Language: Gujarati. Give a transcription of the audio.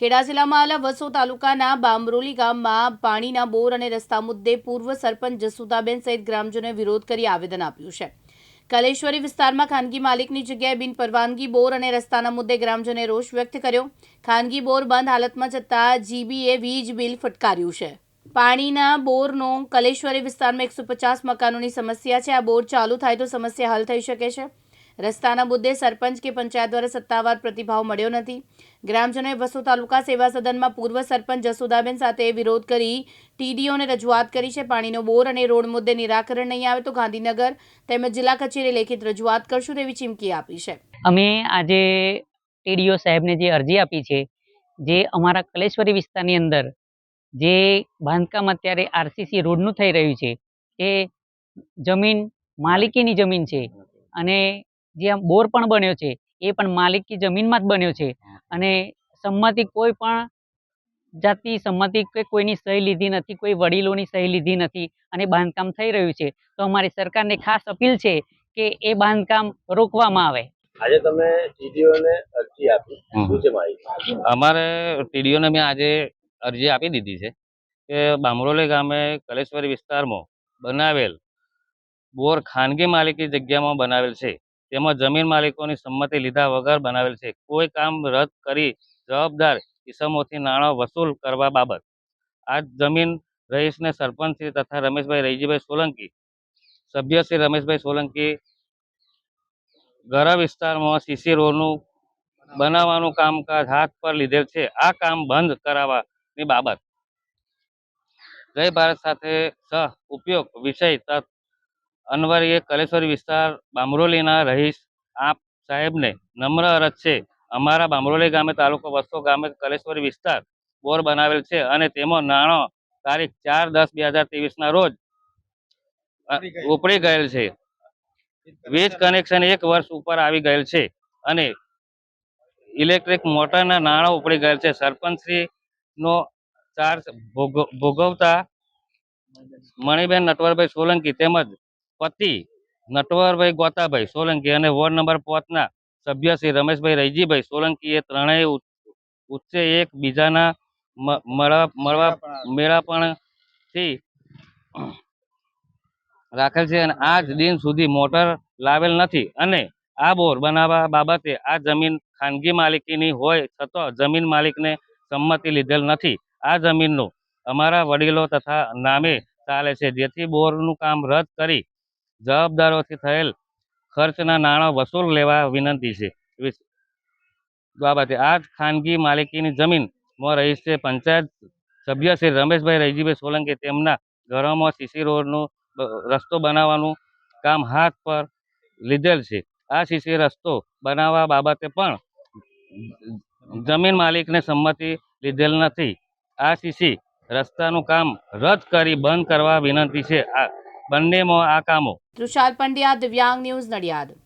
ખેડા જિલ્લામાં આવેલા વસો તાલુકાના બામરોલી ગામમાં પાણીના બોર અને રસ્તા મુદ્દે પૂર્વ સરપંચ જસુદાબેન સહિત ગ્રામજનોએ વિરોધ કરી આવેદન આપ્યું છે. કલેશ્વરી વિસ્તારમાં ખાનગી માલિકની જગ્યાએ બિન પરવાનગી બોર અને રસ્તાના મુદ્દે ગ્રામજનોએ રોષ વ્યક્ત કર્યો. ખાનગી બોર બંધ હાલતમાં જતાં જીબીએ વીજ બિલ ફટકાર્યું છે. પાણીના બોરનો કલેશ્વરી વિસ્તારમાં એકસો પચાસ મકાનોની સમસ્યા છે. આ બોર ચાલુ થાય તો સમસ્યા હલ થઈ શકે છે. રસ્તાના મુદ્દે સરપંચ કે પંચાયત દ્વારા સત્તાવાર પ્રતિભાવ મળ્યો નથી. ગ્રામજનોએ વસો તાલુકા સેવા સદનમાં પૂર્વ સરપંચ જસોદાબેન સાથે વિરોધ કરી ટીડીઓને રજૂઆત કરી છે. પાણીનો બોર અને રોડ મુદ્દે નિરાકરણ નહીં આવે તો ગાંધીનગર તેમજ જિલ્લા કચેરી લેખિત રજૂઆત કરશું તેવી ચીમકી આપી છે. અમે આજે ટીડીઓ સાહેબને જે અરજી આપી છે, જે અમારા કલેશ્વરી વિસ્તારની અંદર જે બાંધકામ અત્યારે આરસીસી રોડનું થઈ રહ્યું છે, એ જમીન માલિકીની જમીન છે અને જે આમ બોર પણ બન્યો છે એ પણ માલિકી જમીનમાં જ બન્યો છે. અને સંમતિ કોઈ પણ જાતની સંમતિ કે કોઈની સહી લીધી નથી કોઈ વડીલોની સહી લીધી નથી અને બાંધકામ થઈ રહ્યું છે તો અમારી સરકારને ખાસ અપીલ છે કે એ બાંધકામ રોકવામાં આવે. આજે તમે ટીડીઓને અરજી આપી. શું છે માહિતી અમારે ટીડીઓને મેં આજે અરજી આપી દીધી છે કે બામરોલી ગામે કલેશ્વરી વિસ્તારમાં બનાવેલ બોર ખાનગી માલિકી જગ્યામાં બનાવેલ છે. તેમાં જમીન માલિકોની સંમતિ લીધા વગર બનાવેલ છે. કોઈ કામ રદ કરી જવાબદાર ઇસમોથી નાણાં વસૂલ કરવા બાબત. આ જમીન રહીશને સરપંચ તથા રમેશભાઈ રૈજીભાઈ સોલંકી, સભ્ય શ્રી રમેશભાઈ સોલંકી ગરા વિસ્તારમાં સીસી રોડનું બનાવવાનું કામકાજ હાથ પર લીધેલ છે. આ કામ બંધ કરાવવાની બાબત. જય ભારત સાથે સહ ઉપયોગ વિષય તથ કલેશ્વર વિસ્તાર બામરોલીના રહીશ. આપ સાહેબને નમ્ર અરજ છે. અમારા બામરોલી ગામે તાલુકો વસ્તો ગામે કલેશ્વરી વિસ્તાર બોર બનાવેલ છે અને તેમાં નાણો તારીખ ચાર દસ બે હજાર ત્રેવીસના રોજ ઉપડી ગયેલ. છે. વીજ કનેક્શન એક વર્ષ ઉપર આવી ગયેલ છે અને ઇલેક્ટ્રિક મોટરના નાણાં ઉપડી ગયેલ છે. સરપંચશ્રીનો ચાર્જ ભોગ- ભોગવતા મણિબેન નટવરભાઈ સોલંકી તેમજ પતિ, નટવરભાઈ ગોતાભાઈ, સોલંકી અને વોર્ડ નંબર પાંચના સભ્ય શ્રી રમેશભાઈ રૈજીભાઈ. સોલંકી એ ત્રણેય ઉચ્ચે એક, બીજાના મળવા મેળાપણથી રાખેલ છે અને આજ દિન સુધી મોટર લાવેલ નથી અને આ બોર બનાવવા બાબતે આ જમીન ખાનગી માલિકીની હોય છતાં જમીન માલિકને સંમતિ લીધેલ નથી. આ જમીનનું અમારા વડીલો તથા નામે ચાલે છે. જેથી બોરનું કામ રદ કરી જવાબદારોથી થયેલ ખર્ચના નાણાં વસૂલ લેવા વિનંતી છે. બાબતે આ ખાનગી માલિકીની જમીનમાં રહી છે પંચાયત સભ્ય શ્રી રમેશભાઈ રૈજીભાઈ સોલંકી. તેમના ઘરોમાં સીસી રોડનું રસ્તો બનાવવાનું કામ હાથ પર લીધેલ છે. આ સીસી રસ્તો બનાવવા બાબતે પણ જમીન માલિકને સંમતિ લીધેલ નથી. આ સીસી રસ્તાનું કામ રદ કરી બંધ કરવા વિનંતી છે. આ બંનેમાં આ કામો. તુષાર પંડ્યા દિવ્યાંગ ન્યૂઝ નડિયાદ.